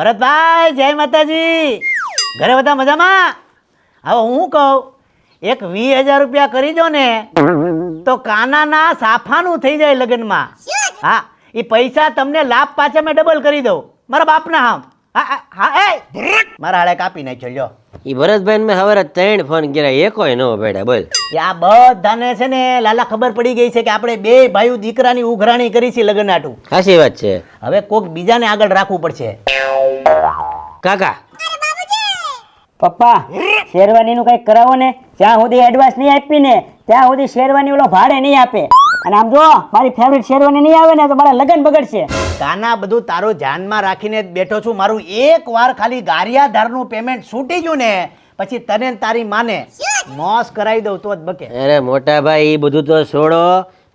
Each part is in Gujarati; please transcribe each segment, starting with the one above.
ભરતભાઈ જય માતાજી. ઘરે બધા મજામાં? હવે હું કહું એક વીસ હજાર રૂપિયા કરી દો ને તો કાનાના સાફાનું થઈ જાય લગ્નમાં. હા એ પૈસા તમને લાભ પાછા મેં ડબલ કરી દઉં. મારા બાપના હામ હા હા, એ! મારા હાડે કાપી નાખ્યો લ્યો. એ ભરતભાઈ મેં હવે ત્રણ ફોન કર્યા એકોય ન ભેડા બોલ. આ બધાને છે ને લાલા ખબર પડી ગઈ છે કે આપણે બે ભાઈઓ દીકરાની ઉઘરાણી કરી છે લગ્ન આટું સાચી વાત છે. હવે કોક બીજાને આગળ રાખવું પડશે. કાકા. પપ્પા શેરવાનીનું કંઈક કરાવો ને. જ્યાં સુધી એડવાન્સ નહીં આપી ને ત્યાં સુધી શેરવાની ઓલો ભાડે નહીં આપે. અને આમ જો મારી ફેવરિટ શેરવાની નહીં આવે ને તો મારા લગ્ન બગડશે. કાના બધું તારું ધ્યાનમાં રાખીને જ બેઠો છું. મારું એક વાર ખાલી ગારિયાધારનું પેમેન્ટ છૂટી ગયું ને પછી તને ને તારી માને મોસ કરાવી દઉં તો જ બકે. અરે મોટા ભાઈ એ બધું તો છોડો.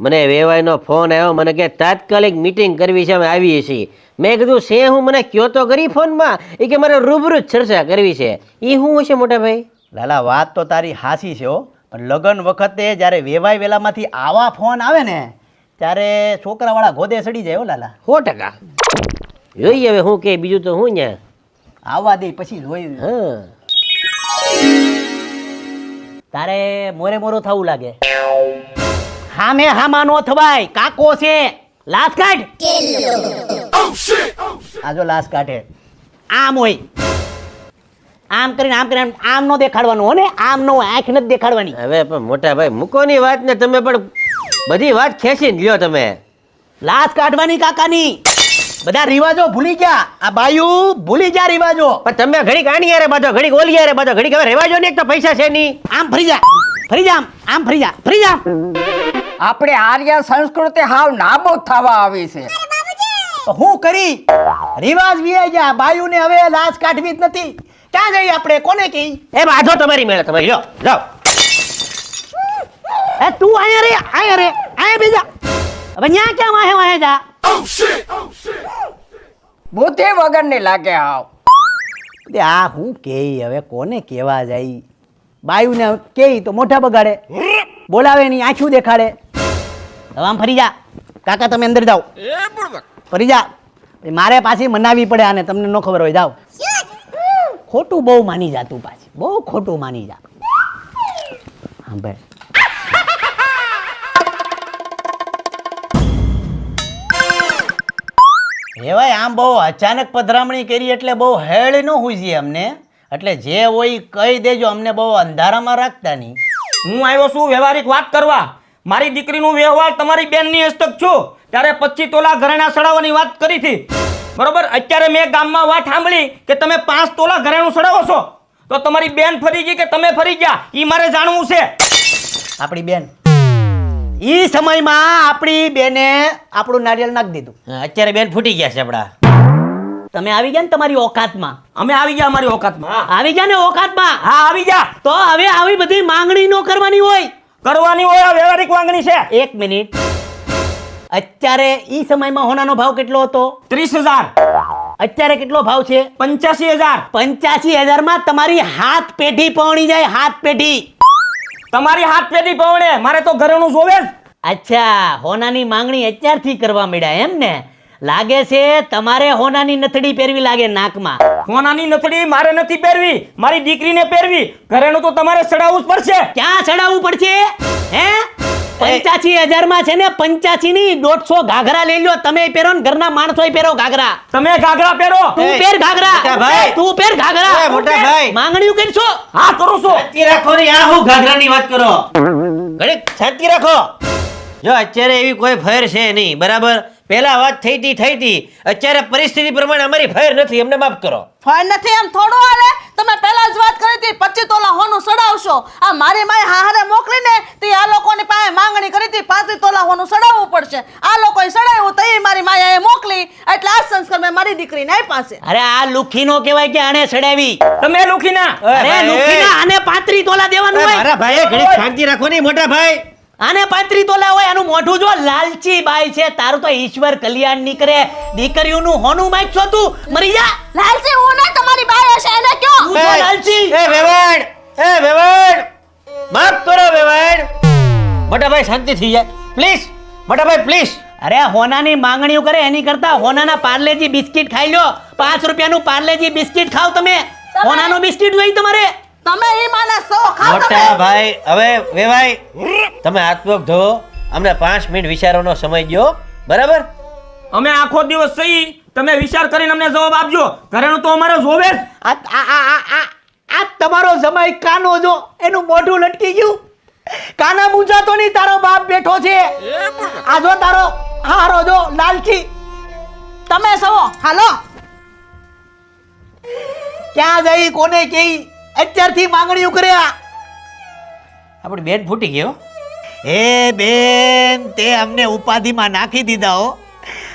મને વેવાઈનો ફોન આવ્યો. મને કે તાત્કાલિક મીટિંગ કરવી છે અમે આવીએ છીએ. મેં કીધું શે હું મને કયો તો કરી ફોનમાં. એ કે મારે રૂબરૂ જ ચર્ચા કરવી છે. એ શું હશે મોટા ભાઈ? લાલા વાત તો તારી હાસી છે હો. પણ લગ્ન વખતે જ્યારે વેવાય વેલામાંથી આવા ફોન આવે ને ત્યારે છોકરાવાળા ગોદે સડી જાય હો લાલા. સો ટકા. જોઈએ હવે હું કે બીજું તો હું ને આવવા દે પછી જોઈ. હા. તારે મોરે મોરો થવું લાગે? હામે હા નો થવાય કાકો છે. લાસ્ટ કાઢ. આ જો લાશ કાઢે. આમ હોય. આમ કરીને આમ કરીને આમ- નો દેખાડવાનું હો ને? આમ નો આંખ નથી દેખાડવાની. હવે પણ મોટા ભાઈ મૂકોની વાત ને તમે પણ બધી વાત ખેંચી લ્યો તમે. લાશ કાઢવાની કાકાની. બધા રિવાજો ભૂલી ગયા. આ બાયુ ભૂલી ગયા રિવાજો. પણ તમે ઘડીક આની યારે બાજો ઘડીક ઓલી યારે બાજો ઘડીક હવે રિવાજો ને એક તો પૈસા છે નહીં. આમ ફરી જા. ફરી જા આમ. આમ ફરી જા. ફરી જા. આપણે આર્ય સંસ્કૃતિ હાવ નાબૂદ થવા આવી છે. તો હું કરી? રિવાજ વિયા ગયા. બાયુને હવે લાશ કાઢવી જ નથી. ક્યાં જઈએ આપણે? કોને કહી? એ બાધો તમારી મેળે તમે લ્યો જાઓ. એ તું અહીંયા રે અહીંયા રે અહીંયા બેજા હવે ન્યા ક્યાં વાહે વાહે જા? બુદ્ધિ વગરની લાગે આવ. આ હું કે હવે કોને કેવા જાય? બાયુને કે તો મોઢા બગાડે. બોલાવે નહીં આંખું દેખાડે. હવે આમ ફરી જા. કાકા તમે અંદર જાઓ. ફરી જા. મારે પાછી મનાવી પડે આને તમને ન ખબર હોય જાઓ. ખોટું બહુ માની જાતું પાછી. બહુ ખોટું માની જા. હા ભાઈ એવાય આમ બહુ અચાનક પધરામણી કરી એટલે બહુ હેળ ન હુજી અમને. એટલે જે હોય કહી દેજો અમને બહુ અંધારામાં રાખતા નહીં. હું આવ્યો છું વ્યવહારિક વાત કરવા. મારી દીકરીનું વ્યવહાર તમારી બેનની હસ્તક છું. ત્યારે પચીસ તોલા ઘરેણા સડાવવાની વાત કરી હતી. બરોબર? અત્યારે મેં ગામમાં વાત સાંભળી કે તમે પાંચ તોલા ઘરેણું સડાવો છો. તો તમારી બેન ફરી ગઈ કે તમે ફરી ગયા? એ મારે જાણવું છે. આપણી બેન. એ સમયમાં આપણી બેને આપણું નારિયેળ નાખી દીધું. અત્યારે બેન ફૂટી ગયા છે આપણા. તમે આવી ગયા ને તમારી ઓકાતમાં? અમે આવી ગયા અમારી ઓકાતમાં. આવી ગયા ને ઓકાતમાં? હા આવી ગયા. તો હવે આવી બધી માંગણી નો કરવાની હોય. કરવાની હોય આ વ્યવહારિક માંગણી છે. એક મિનિટ. અત્યારે ઈ સમયમાં હોનાનો ભાવ કેટલો હતો? ત્રીસ હજાર. અત્યારે કેટલો ભાવ છે? પંચ્યાસી હજાર. પંચ્યાસી હજારમાં તમારી હાથ પેઢી પહોંચી જાય હાથ પેઢી. તમારી હાથ પેઢી પવણે મારે તો ઘરનું જોવે જ. અચ્છા હોનાની માંગણી અત્યારથી કરવા મળ્યા એમ ને? લાગે છે તમારે હોનાની નથડી પહેરવી લાગે નાકમાં. હોનાની નથડી મારે નથી પહેરવી મારી દીકરીને પહેરવી. ઘરેણું તો તમારે ચડાવવું જ પડશે. ક્યાં ચડાવવું પડશે? હે? પંચ્યાસી હજારમાં છે ને પંચ્યાસી ની દોઢસો ઘાઘરા લઈ લો તમે પહેરો ને ઘરના માણસો પહેરો ઘાઘરા. તમે ઘાઘરા પહેરો? તું પહેર ઘાઘરા. ભાઈ. તું પહેર ઘાઘરા. મોટા ભાઈ. માંગણીઓ કરશો. હા કરું છું. શાંતિ રાખો ને આ હું ઘાઘરાની વાત કરો. ઘડીક શાંતિ રાખો. જો અત્યારે એવી કોઈ ફેર છે નહીં. બરાબર? પહેલા વાત થઈ હતી થઈ હતી અત્યારે પરિસ્થિતિ પ્રમાણે અમારી ફેર નથી અમને માફ કરો. ફળ નથી એમ થોડો હાલે? તમે પહેલા જ વાત કરી હતી પચીસ તોલા હોનું સડાવશો. આ મારી માય હાહારે મોકલીને તે આ લોકોની પાસે માંગણી કરી હતી પાંત્રીસ તોલા હોનું સડાવવું પડશે. આ લોકોએ સડાવ્યું તો એ મારી એ મોકલી એટલે આ સંસ્કાર મેં મારી દીકરીને આપ્યા છે. અરે આ લુખીનો કહેવાય કે આને સડાવી. તમે લુખીના? અરે લુખીના આને પાંત્રીસ તોલા દેવાનું હોય. મારા ભાઈ ઘણી શાંતિ રાખો નહીં મોટા ભાઈ. આને પાંત્રી તોલા હોય આનું મોઢું જો લાલચી બાઈ છે તારું તો ઈશ્વર કલ્યાણ નીકળે. દીકરીઓનું હોનું માંગશો તું? મરી જા. લાલચી હું ના તમારી બાઈ હશે એને કયો હું તો લાલચી. એ વેવાણ. એ વેવાણ. માફ કરો વેવાણ. મોટાભાઈ શાંતિ થઈ જાય. પ્લીઝ મોટાભાઈ પ્લીઝ અરે હોનાની માંગણીઓ કરે એની કરતા હોનાના પાર્લેજી બિસ્કિટ ખાઈ લો. પાંચ રૂપિયાનું પાર્લેજી બિસ્કિટ ખાવ તમે હોનાનું બિસ્કિટ જોઈ તમારે. તમે એ માના સો ખાવ મોટા ભાઈ હવે વેવાય તમે હાથપગ ધો અમને પાંચ મિનિટ વિચારવાનો સમય ગયો બરાબર? અમે આખો દિવસ સહી તમે વિચાર કરીને અમને જવાબ આપજો. ઘરેણું તો અમારે જોવે જ. આ આ આ આ- આ આ તમારો જમાઈ કાનો જો એનું મોઢું લટકી ગયું. કાના મૂંઝાતો નહીં તારો બાપ બેઠો છે? આ જો તારો હારો જો લાલચી. તમે સવો હાલો. ક્યાં જઈ કોને કેઈ? અત્યારથી માંગણીઓ કર્યા. આપણી બેન ફૂટી ગયો હે. બેન તે અમને ઉપાધિમાં નાખી દીધા હો.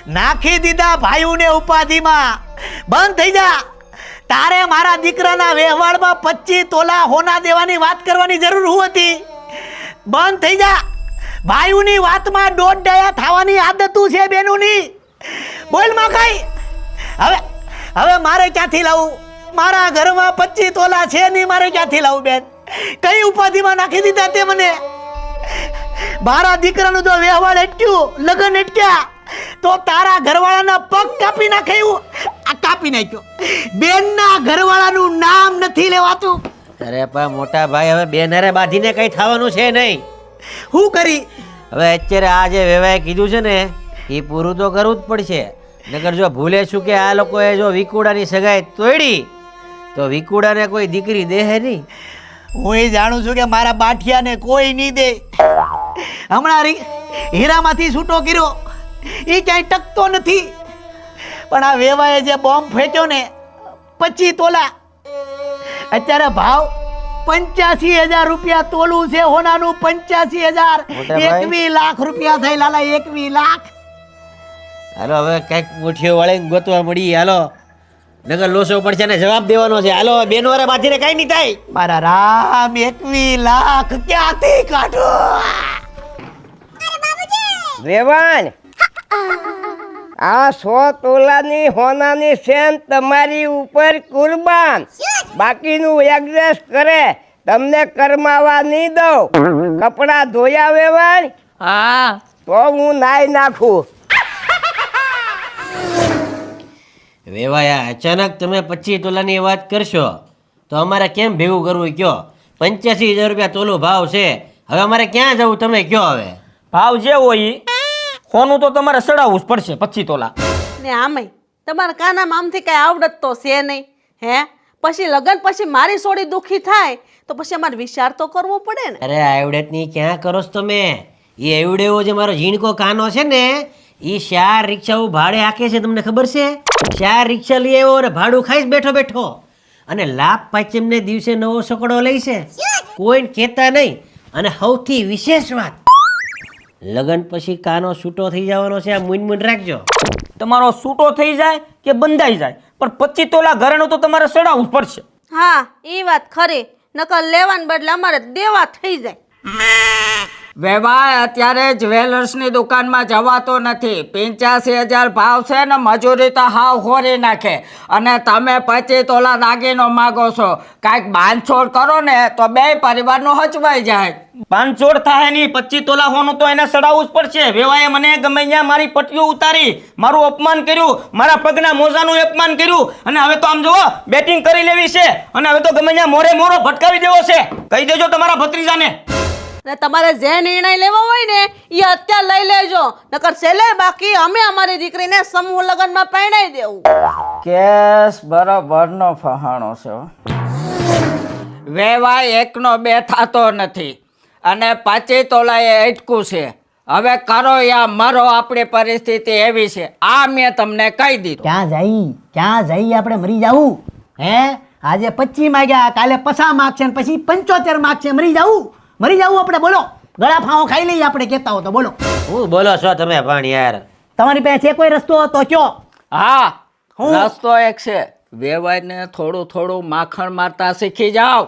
નાખી દીધા ભાઈઓને ઉપાધિમાં. બંધ થઈ જા. તારે મારા દીકરાના વ્યવહારમાં પચીસ તોલા હોના દેવાની વાત કરવાની જરૂર હું હતી. બંધ થઈ જા. ભાઈઓની વાતમાં દોઢ ડયા થવાની આદતું છે બેનોની. બોલમાં કઈ હવે હવે મારે ક્યાંથી લાવું? મારા ઘરમાં પચીસ તોલા છે નહીં મારે ક્યાંથી લાવું બેન? કઈ ઉપાધિમાં નાખી દીધા તે મને? મારા દીકરાનું જો વ્યવહાર અટક્યું લગ્ન અટક્યા તો તારા ઘરવાળાના પગ કાપી નાખે એવું આ કાપી નાખ્યો. બેનના ઘરવાળાનું નામ નથી લેવાતું. અરે પણ મોટા ભાઈ હવે બેન અરે બાંધીને કઈ થવાનું છે નહીં. હું કરી? હવે અત્યારે આ જે વેવાએ કીધું છે ને એ પૂરું તો કરવું જ પડશે. નગર જો ભૂલે છું કે આ લોકોએ જો વિકુડાની સગાઈ તોડી તો વિકુડાને કોઈ દીકરી દેહે નહીં? હું એ જાણું છું કે મારા બાઠિયાને કોઈ નહીં દે. હમણાં હીરામાંથી છૂટો કર્યો. એ ક્યાંય ટકતો નથી. પણ આ વેવાએ જે બોમ્બ ફેંક્યો ને પચી તોલા. અત્યારે ભાવ પંચ્યાસી હજાર રૂપિયા તોલું છે હોનાનું પંચ્યાસી હજાર. એકવી લાખ રૂપિયા થઈ લાલા એકવી લાખ. હાલો હવે કંઈક મુઠીઓ વળી ગોતવા મળી. હાલો. નગર લોસો પડશે ને જવાબ દેવાનો છે. હાલો બેન વાળા બાજીને કઈ નહીં થાય. મારા રામ એકવી લાખ ક્યાંથી કાઢો? વેવાણ આ સો તોલાની હોનાની સેન તમારી ઉપર કુરબાન. બાકીનું એડજસ્ટ કરે તમને કરમાવા નહીં દઉં. કપડાં ધોયા વેવાણ? હા. તો હું નાઈ નાખું. વેવાયા અચાનક તમે પચીસ તોલાની વાત કરશો તો અમારે કેમ ભેગું કરવું કયો? પંચ્યાસી હજાર રૂપિયા તોલો ભાવ છે હવે અમારે ક્યાં જવું તમે કયો હવે? ભાવ જે હોય સોનું તો તમારે સડાવવું જ પડશે પચી તોલા. ને આમેય તમારા કાનામાં આમથી કાંઈ આવડત તો છે નહીં હે? પછી લગન પછી મારી સોડી દુખી થાય તો પછી અમારે વિચાર તો કરવો પડે ને. અરે આવડતની ક્યાં કરો છો તમે? એ એવડેવો જે મારો ઝીણકો કાનો છે ને એ ચાર રિક્ષાઓ ભાડે હાકે છે તમને ખબર છે? ચાર રિક્ષા લઈ આવ્યો અને ભાડું ખાઈશ બેઠો બેઠો. અને લાભ પાંચમને દિવસે નવો સકડો લઈ છે. કોઈને કહેતા નહીં. અને સૌથી વિશેષ વાત લગન પછી કાનો છૂટો થઈ જવાનો છે આ મૂન મૂન રાખજો. તમારો સૂટો થઈ જાય કે બંધાઈ જાય? પણ પચીસ તોલા ઘરેણું તો તમારે સડાવવું પડશે. હા એ વાત ખરી. નકર લેવાને બદલે અમારે દેવા થઈ જાય. વેવાય અત્યારે જ્વેલર્સની દુકાનમાં જવાતો નથી. પંચ્યાસી હજાર ભાવ છે ને મજૂરી તો હાવ હોરી નાખે. અને તમે પચીસ તોલા દાગીનો માગો છો. કાંઈક બાંધછોડ કરો ને તો બે પરિવારનું હચવાઈ જાય. બાંધછોડ થાય નહીં, પચીસ તોલા હોનું તો એને સડાવવું જ પડશે. વેવાએ મને ગમે ત્યાં મારી પટ્ટીઓ ઉતારી, મારું અપમાન કર્યું, મારા પગના મોજાનું અપમાન કર્યું. અને હવે તો આમ જુઓ, બેટિંગ કરી લેવી છે. અને હવે તો ગમે ત્યાં મોરે મોરો ભટકાવી દેવો છે. કહી દેજો તમારા ભત્રીજાને. ને તમારે જે નિર્ણય લેવો હોય ને એ અત્યારે લઈ લેજો. નકર છેલ્લે બાકી અમે અમારી દીકરીને સમૂહ લગ્નમાં પરણાઈ દેવું. કેસ બરોબરનો ફહાણો છે વેવાય એકનો બે થતો નથી અને પાછી તોલાએ અટકું છે. હવે કરો યા મરો આપણી પરિસ્થિતિ એવી છે. આ મેં તમને કહી દીધું. ક્યાં જઈ? ક્યાં જઈ આપણે મરી જાવું? હે? આજે પચી માગ્યા કાલે પસા માગશે ને પછી પંચોતેર માગશે મરી જાવું? મરી જાવું આપણે બોલો. ગળા ફાવો ખાઈ લઈએ આપણે કહેતા હો તો બોલો. હું બોલો છો તમે પણ યાર? તમારી પાસે છે કોઈ રસ્તો તો કયો? હા હું? રસ્તો એક છે. વેવાયને થોડું થોડું માખણ મારતા શીખી જાઓ.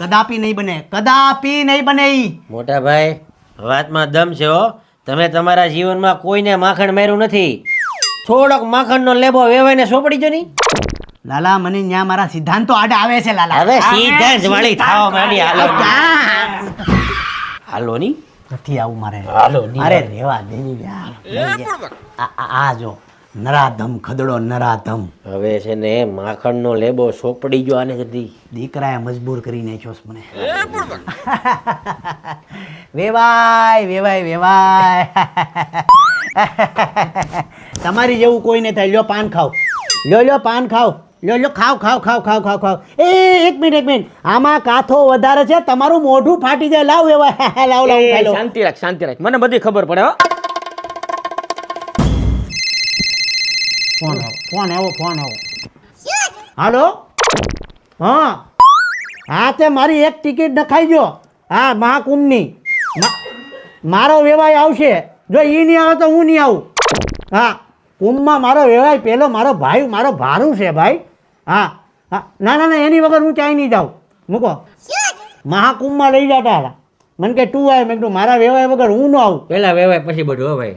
કદાપી નહીં બને કદાપી નહીં બને મોટા ભાઈ વાતમાં દમ છે હો. તમે તમારા જીવનમાં કોઈને માખણ માર્યું નથી. થોડોક માખણનો લેબો વેવાઈને સોંપડી જો નહીં લાલા મને ન્યા મારા સિદ્ધાંતો આડે આવે છે લાલા. હવે સીધા જ વાળી થવા માંડી હાલો? હાલો ની. નથી આવું મારે. હાલો, અરે રેવા દેવી યાર આ- જો નરાધમ ખદડો નરાધમ. હવે છે ને માખણનો લેબો સોપડી ગયો આને જલ્દી. દીકરાએ મજબૂર કરી નાખ્યો છે મને વેવાય વેવાય વેવાય. તમારી જેવું કોઈ નહીં થાય. લ્યો પાન ખાવ લ્યો લ્યો પાન ખાવ લ્યો લો ખાવ ખાવ ખાવ ખાવ ખાવ ખાવ એ એક મિનિટ એક મિનિટ. આમાં કાથો વધારે છે તમારું મોઢું ફાટી જાય. લાવ એવા. લાવ લાવ લો. શાંતિ રાખ શાંતિ રાખ. મને બધી ખબર પડે હો. ફોન આવો ફોન આવો ફોન આવો. હાલો? હા. હા તે મારી એક ટિકિટ નખાઈ ગયો. હા મહાકુંભની. મારો વેવાય આવશે. જો એ નહીં આવે તો હું નહીં આવું. હા. કુંભમાં મારો વેવાય પેલો મારો ભાઈ મારો ભારું છે ભાઈ. હા હા. ના ના ના એની વગર હું ક્યાંય નહીં જાઉં. મૂકો. મહાકુંભમાં લઈ જતા હતા. મને કે તું આવે મેં કીધું મારા વેવાય વગર હું ન આવું. પહેલાં વેવાય પછી બધું હો ભાઈ.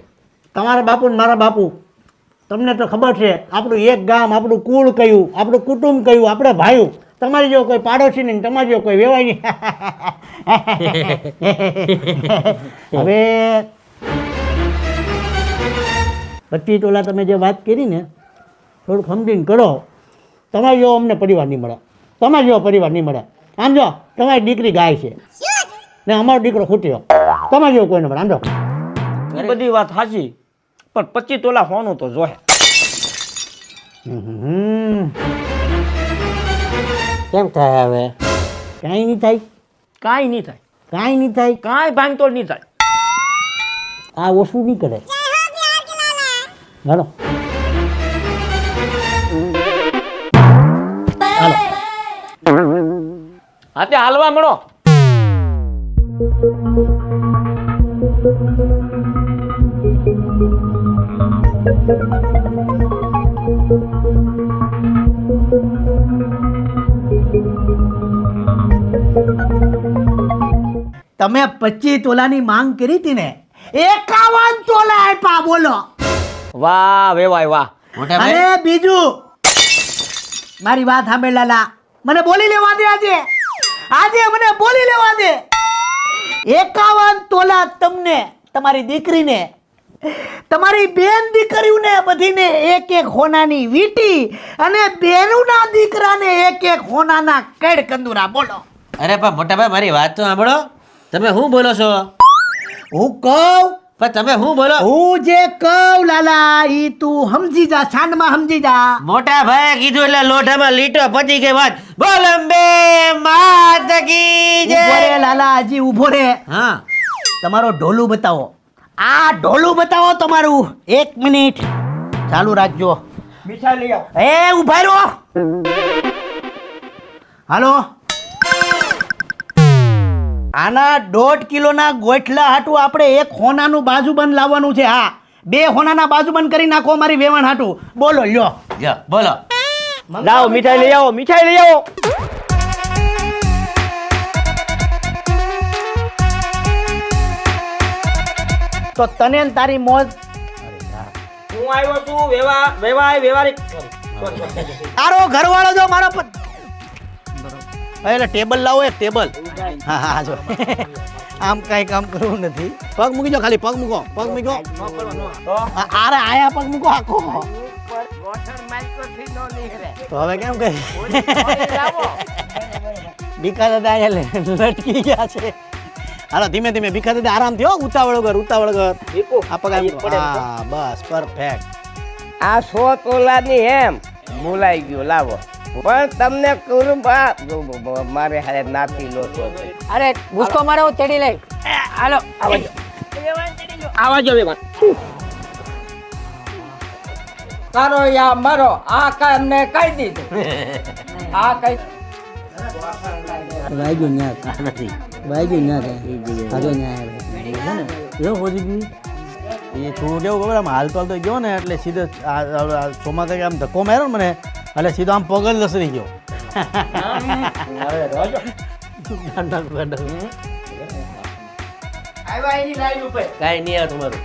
તમારા બાપુ ને મારા બાપુ. તમને તો ખબર છે આપણું એક ગામ આપણું કુળ કયું આપણું કુટુંબ કયું આપણે ભાઈઓ. તમારી જેવો કોઈ પાડોશી નહીં તમારી જેવો કોઈ વેવાય નહીં. હવે પચીસ ટોલા તમે જે વાત કરી ને થોડુંક સમજીને કરો. તમારે જેવો અમને પરિવાર નહીં મળે. તમારે જેવો પરિવાર નહીં મળે. આમ જો તમારી દીકરી ગાય છે. ને અમારો દીકરો ખૂટ્યો. તમારે જેવો કોઈ મળે. આમ જો. બધી વાત સાચી પણ પચીસ તોલા હોનું તો જોહે. કેમ થાય હવે? કાંઈ નહીં થાય. કાંઈ નહીં થાય. કાંઈ નહીં થાય. કાંઈ ભાંગતોડ નહીં થાય. આ ઓછું નહીં કરે. હાલો. હાલો. હા તે હાલવા મળો. તમે પચીસ તોલાની માંગ કરી હતી ને, એકાવન તોલા આપ્યા, બોલો. વાહ વેવાય વાહ. મોટા અને બીજું. મારી વાત સાંભળ લાલા. મને બોલી લેવા દે આજે. આજે મને બોલી લેવા દે. એકાવન તોલા તમને તમારી દીકરીને તમારી બેન દીકરીઓને બધીને એક એક હોનાની વીટી અને બેનુના દીકરાને એક એક હોનાના કેડ કંદુરા. બોલો. અરે પણ મોટા ભાઈ મારી વાત તો સાંભળો. તમે શું બોલો છો? હું કહું પણ તમે શું બોલો? હું જે કહું લાલા ઈ તું સમજી જા છાંડમાં સમજી જા. મોટા ભાઈ કીધું એટલે લોઢામાં લીટો પતી ગઈ વાત. બોલ અંબે માત કી જય. ઊભો રે લાલા હજી ઊભો રે. હા. તમારો ઢોલું બતાવો. આ ઢોલું બતાવો તમારું. એક મિનિટ. ચાલુ રાખજો. મીઠાઈ લઈ આવ. એ ઊભા રહો. હાલો. આના દોઢ કિલોના ગોઠલા હાટું આપણે એક હોનાનું બાજુબંધ લાવવાનું છે હા. બે હોનાના બાજુબંધ કરી નાખો મારી વેવણ હાટું. બોલો લ્યો. બોલો. લાવો મીઠાઈ લઈ આવો મીઠાઈ લઈ આવો. તો તને ને તારી મોજ. હું આવ્યો છું વેવા વેવાય વેવારી. તારો ઘરવાળો જો મારો પ- એટલે ટેબલ લાવો એક ટેબલ હા હા જો. આમ કઈ કામ કરવું નથી. પગ મૂકી જો ખાલી પગ મૂકો પગ મૂકો આરે આયા પગ મૂકો આખો. તો હવે કેમ કહે ભીખા દાદા અહીંયા લટકી ગયા છે. હાલો ધીમે ધીમે ભીખા દાદા આરામથી હો ઉતાવળ વગર ઉતાવળ વગર આ પગ હા બસ પરફેક્ટ આ સો તોલાની એમ મુલાઈ ગયો લાવો. પણ તમને બ- મારે હારે નાતી લો છો. અરે ગુસ્કો મારો હું તેડી લઈ હાલો આવજો આવજો વેવાય તારો યા મરો આ કામ ને કહી દીધું. આ કઈ વાગ્યું નથી. જો હોજી એ થોડું કેવું ખબર? આમ હાલતો હાલતો ગયો ને એટલે સીધો ચોમાસા આમ ધક્કો માર્યો ને મને. એટલે સીધો આમ પગ જ લસરી ગયો. કાંઈ નહીં આવે તમારું.